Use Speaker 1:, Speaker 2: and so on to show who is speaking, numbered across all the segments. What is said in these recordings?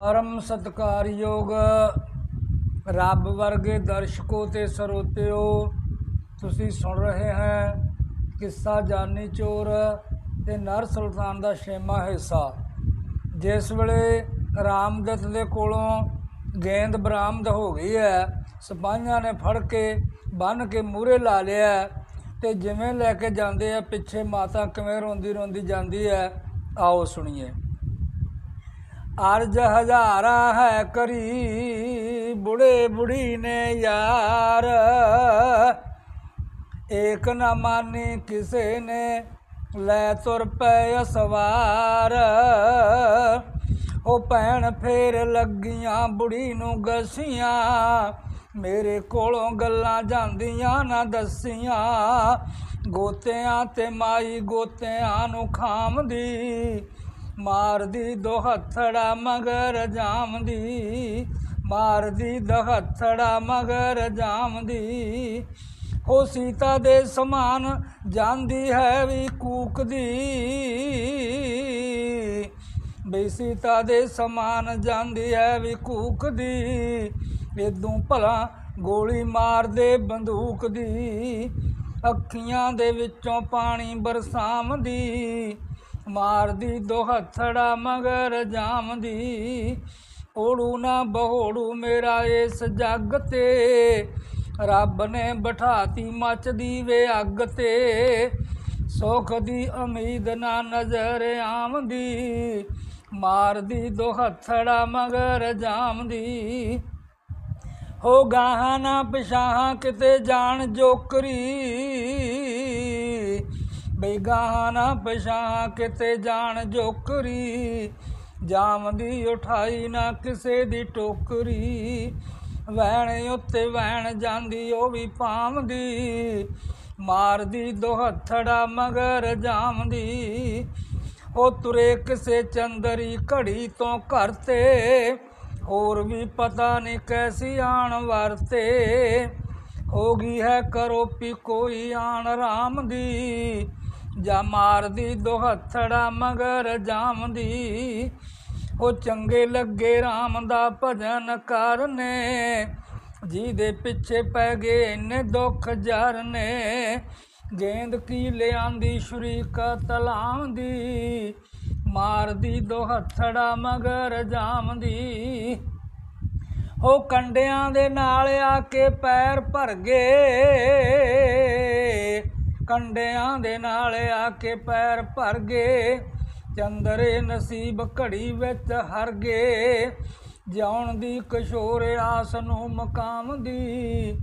Speaker 1: ਪਰਮ ਸਤਕਾਰਯੋਗ ਰੱਬ ਵਰਗੇ ਦਰਸ਼ਕੋ ਤੇ ਸਰੋਤਿਓ, ਤੁਸੀਂ ਸੁਣ ਰਹੇ ਹੈ ਕਿੱਸਾ ਜਾਨੀ ਚੋਰ ਤੇ ਨਰ ਸੁਲਤਾਨ ਦਾ ਛੇਵਾਂ ਹਿੱਸਾ। ਜਿਸ ਵੇਲੇ ਰਾਮਦੱਤ ਦੇ ਕੋਲੋਂ ਗੇਂਦ ਬਰਾਮਦ ਹੋ ਗਈ ਹੈ, ਸਿਪਾਹੀਆਂ ਨੇ ਫੜ ਕੇ ਬੰਨ ਕੇ ਮੂਰੇ ਲਾ ਲਿਆ ਤੇ ਜਿਵੇਂ ਲੈ ਕੇ ਜਾਂਦੇ ਆ, ਪਿੱਛੇ ਮਾਤਾ ਕਿਵੇਂ ਰੋਂਦੀ ਰੋਂਦੀ ਜਾਂਦੀ ਹੈ, ਆਓ ਸੁਣੀਏ। ਅਰਜ ਹਜ਼ਾਰਾ ਹੈ ਕਰੀ ਬੁੜੇ ਬੁੜੀ ਨੇ ਯਾਰ। ਏਕ ਨਾ ਮਾਨੀ ਕਿਸੇ ਨੇ ਲੈ ਤੁਰ ਪਏ ਸਵਾਰ ਉਹ ਭੈਣ ਫੇਰ ਲੱਗੀਆਂ ਬੁੜੀ ਨੂੰ ਗਸੀਆਂ। ਮੇਰੇ ਕੋਲੋਂ ਗੱਲਾਂ ਜਾਂਦੀਆਂ ਨਾ ਦੱਸੀਆਂ। ਗੋਤਿਆਂ ਤੇ ਮਾਈ ਗੋਤਿਆਂ ਨੂੰ ਖਾਮਦੀ ਮਾਰਦੀ ਦੋਹੱਥੜਾ ਮਗਰ ਜਾਮਦੀ, ਮਾਰਦੀ ਦੋ ਮਗਰ ਜਾਮਦੀ। ਹੋ ਸੀਤਾ ਦੇ ਸਮਾਨ ਜਾਂਦੀ ਹੈ ਵੀ ਕੂਕਦੀ। ਬਈ ਸੀਤਾ ਦੇ ਸਮਾਨ ਜਾਂਦੀ ਹੈ ਵੀ ਕੂਕਦੀ। ਇਦੋਂ ਭਲਾ ਗੋਲੀ ਮਾਰਦੇ ਬੰਦੂਕ ਦੀ ਅੱਖੀਆਂ ਦੇ ਵਿੱਚੋਂ ਪਾਣੀ ਬਰਸਾਮਦੀ। ਮਾਰਦੀ ਦੋ ਹੱਥੜਾ ਮਗਰ ਜਾਮਦੀ। ਓੜੂ ਨਾ ਬਹੋੜੂ ਮੇਰਾ ਇਸ ਜੱਗ ਤੇ। ਰੱਬ ਨੇ ਬਿਠਾਤੀ ਮੱਚਦੀ ਵੇ ਅੱਗ ਤੇ। ਸੁਖ ਦੀ ਉਮੀਦ ਨਾ ਨਜ਼ਰ ਆਮਦੀ ਮਾਰਦੀ ਦੋ ਹੱਥੜਾ ਮਗਰ ਜਾਮਦੀ। ਹੋ ਗਾਹਾਂ ਨਾ ਪਿਛਾਹਾਂ ਕਿਤੇ ਜਾਣ ਜੋਕਰੀ। ਬੇਗਾਹ ਨਾ ਪਿਛਾਹਾਂ ਕਿਤੇ ਜਾਣ ਜੋਕਰੀ, ਜਾਮਦੀ ਉਠਾਈ ਨਾ ਕਿਸੇ ਦੀ ਟੋਕਰੀ। ਵੈਣ ਉੱਤੇ ਵੈਣ ਜਾਂਦੀ ਉਹ ਵੀ ਪਾਵਦੀ ਮਾਰਦੀ ਦੋ ਹੱਥੜਾ ਮਗਰ ਜਾਮਦੀ। ਉਹ ਤੁਰੇ ਕਿਸੇ ਚੰਦਰੀ ਘੜੀ ਤੋਂ ਘਰ ਤੇ, ਹੋਰ ਵੀ ਪਤਾ ਨਹੀਂ ਕੈਸੀ ਆਣ ਵਰਤੇ ਹੋ ਗਈ ਹੈ ਕਰੋਪੀ ਕੋਈ ਆਣ ਰਾਮ ਦੀ ਜਾ ਮਾਰਦੀ ਦੋ ਹੱਥੜਾ ਮਗਰ ਜਾਮਦੀ। ਉਹ ਚੰਗੇ ਲੱਗੇ ਰਾਮ ਦਾ ਭਜਨ ਕਰਨੇ। ਜਿਹਦੇ ਪਿੱਛੇ ਪੈ ਗਏ ਇੰਨੇ ਦੁੱਖ ਜਰਨੇ। ਗੇਂਦ ਕੀ ਲਿਆਂਦੀ ਸ਼ਰੀਕ ਤਲਾਂਦੀ ਮਾਰਦੀ ਦੋ ਹੱਥੜਾ ਮਗਰ ਜਾਮਦੀ। ਉਹ ਕੰਡਿਆਂ ਦੇ ਨਾਲ ਆ ਕੇ ਪੈਰ ਭਰ ਗਏ। ਕੰਡਿਆਂ ਦੇ ਨਾਲ ਆ ਕੇ ਪੈਰ ਭਰ ਗਏ। ਚੰਦਰੇ ਨਸੀਬ ਘੜੀ ਵਿੱਚ ਹਰ ਗਏ। ਜਿਉਣ ਦੀ ਕਿਸ਼ੋਰ ਆਸ ਨੂੰ ਮਕਾਮ ਦੀ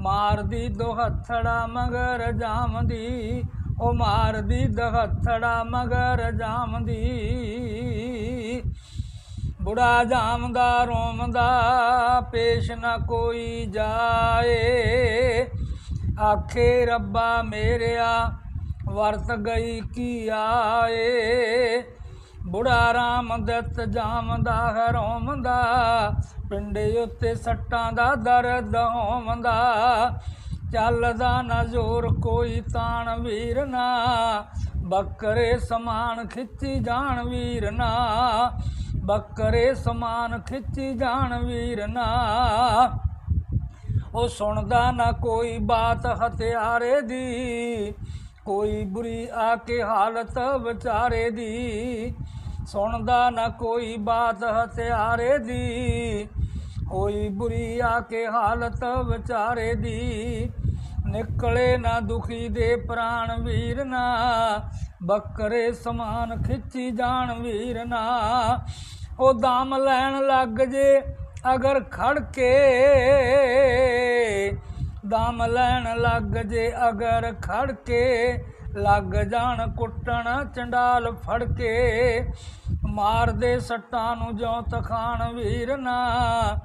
Speaker 1: ਮਾਰਦੀ ਦੋਹੱਥੜਾ ਮਗਰ ਜਾਮਦੀ, ਉਹ ਮਾਰਦੀ ਦੋਹੱਥੜਾ ਮਗਰ ਜਾਮਦੀ। ਬੁੜਾ ਜਾਮਦਾ ਰੋਮਦਾ, ਪੇਸ਼ ਨਾ ਕੋਈ ਜਾਏ। ਆਖੇ ਰੱਬਾ ਮੇਰਿਆ, ਵਰਤ ਗਈ ਕੀ ਆਏ? ਬੁੜਾ ਰਾਮ ਦਿੱਤ ਜਾਮਦਾ ਹੈ ਰੋਮਦਾ, ਪਿੰਡੇ ਉੱਤੇ ਸੱਟਾਂ ਦਾ ਦਰਦ ਹੋਮਦਾ। ਚੱਲਦਾ ਨਾ ਜ਼ੋਰ, ਕੋਈ ਤਾਣ ਵੀਰ ਨਾ, ਬੱਕਰੇ ਸਮਾਨ ਖਿੱਚੀ ਜਾਣ ਵੀਰ ਨਾ। ਬੱਕਰੇ ਸਮਾਨ ਖਿੱਚੀ ਜਾਣ ਵੀਰ ਨਾ। ਉਹ ਸੁਣਦਾ ਨਾ ਕੋਈ ਬਾਤ ਹਥਿਆਰੇ ਦੀ, ਕੋਈ ਬੁਰੀ ਆ ਕੇ ਹਾਲਤ ਵਿਚਾਰੇ ਦੀ। ਸੁਣਦਾ ਨਾ ਕੋਈ ਬਾਤ ਹਥਿਆਰੇ ਦੀ, ਕੋਈ ਬੁਰੀ ਆ ਕੇ ਹਾਲਤ ਵਿਚਾਰੇ ਦੀ। ਨਿਕਲੇ ਨਾ ਦੁਖੀ ਦੇ ਪ੍ਰਾਣ ਵੀਰ ਨਾ, ਬੱਕਰੇ ਸਮਾਨ ਖਿੱਚੀ ਜਾਣ ਵੀਰ ਨਾ। ਉਹ ਦਾਮ ਲੈਣ ਲੱਗ ਜੇ ਅਗਰ ਖੜ ਕੇ ਦਮ ਲੈਣ ਲੱਗ ਜੇ, ਅਗਰ ਖੜ ਕੇ ਲੱਗ ਜਾਣ, ਕੁੱਟਣ ਚੰਡਾਲ ਫੜ ਕੇ ਮਾਰਦੇ ਸੱਟਾਂ ਨੂੰ ਜੋ ਤਖਾਨ ਵੀਰ ਨਾ,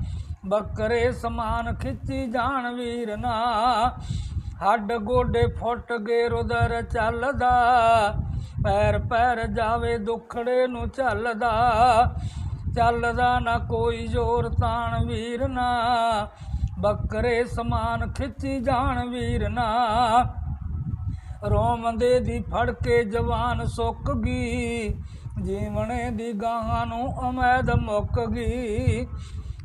Speaker 1: ਬੱਕਰੇ ਸਮਾਨ ਖਿੱਚੀ ਜਾਣ ਵੀਰ ਨਾ। ਹੱਡ ਗੋਡੇ ਫੁੱਟ ਗਏ ਰੁਦਰ ਚੱਲਦਾ ਪੈਰ ਪੈਰ ਜਾਵੇ ਦੁਖੜੇ ਨੂੰ ਝੱਲਦਾ ਚੱਲਦਾ ਨਾ ਕੋਈ ਜ਼ੋਰ ਤਾਣ ਵੀਰ ਨਾ। ਬੱਕਰੇ ਸਮਾਨ ਖਿੱਚੀ ਜਾਣ ਵੀਰ ਨਾ। ਰੋਮਦੇ ਦੀ ਫੜ ਕੇ ਜਵਾਨ ਸੁੱਕ ਗਈ। ਜੀਵਣੇ ਦੀ ਗਾਹਾਂ ਨੂੰ ਉਮੀਦ ਮੁੱਕ ਗਈ।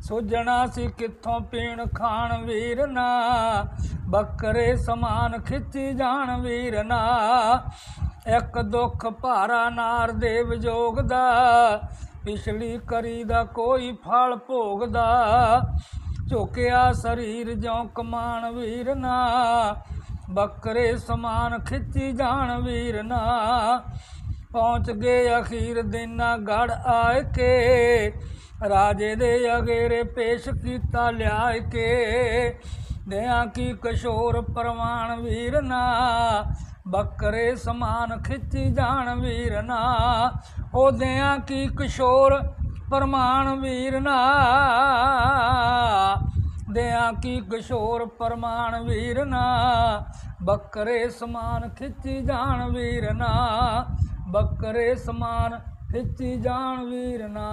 Speaker 1: ਸੋਜਣਾ ਸੀ ਕਿੱਥੋਂ ਪੀਣ ਖਾਣ ਵੀਰ ਨਾ। ਬੱਕਰੇ ਸਮਾਨ ਖਿੱਚੀ ਜਾਣ ਵੀਰ ਨਾ। ਇੱਕ ਦੁੱਖ ਭਾਰਾ ਨਾਰ ਦੇ ਵਿਜੋਗ ਦਾ। ਪਿਛਲੀ ਕਰੀ ਦਾ ਕੋਈ ਫਲ ਭੋਗਦਾ। ਝੋਕਿਆ ਸਰੀਰ ਜਿਉ ਕਮਾਨ ਵੀਰ ਨਾ। ਬੱਕਰੇ ਸਮਾਨ ਖਿੱਚੀ ਜਾਣ ਵੀਰ ਨਾ। ਪਹੁੰਚ ਗਏ ਅਖੀਰ ਦਿਨਾ ਗੜ ਆਏ ਕੇ। ਰਾਜੇ ਦੇ ਅਗੇਰੇ ਪੇਸ਼ ਕੀਤਾ ਲਿਆਏ ਕੇ। ਦਿਆਂ ਕੀ ਕਿਸ਼ੋਰ ਪ੍ਰਵਾਨ ਵੀਰ ਨਾ। ਬੱਕਰੇ ਸਮਾਨ ਖਿੱਚੀ ਜਾਣ ਵੀਰ ਨਾ ਉਹ ਦਿਆਂ ਕੀ ਕਿਸ਼ੋਰ ਪਰਮਾਨ ਵੀਰ ਨਾ? ਦਿਆਂ ਕੀ ਕਿਸ਼ੋਰ ਪਰਮਾਨ ਵੀਰ ਨਾ? ਬੱਕਰੇ ਸਮਾਨ ਖਿੱਚੀ ਜਾਣ ਵੀਰ ਨਾ, ਬੱਕਰੇ ਸਮਾਨ ਖਿੱਚੀ ਜਾਣ ਵੀਰ ਨਾ।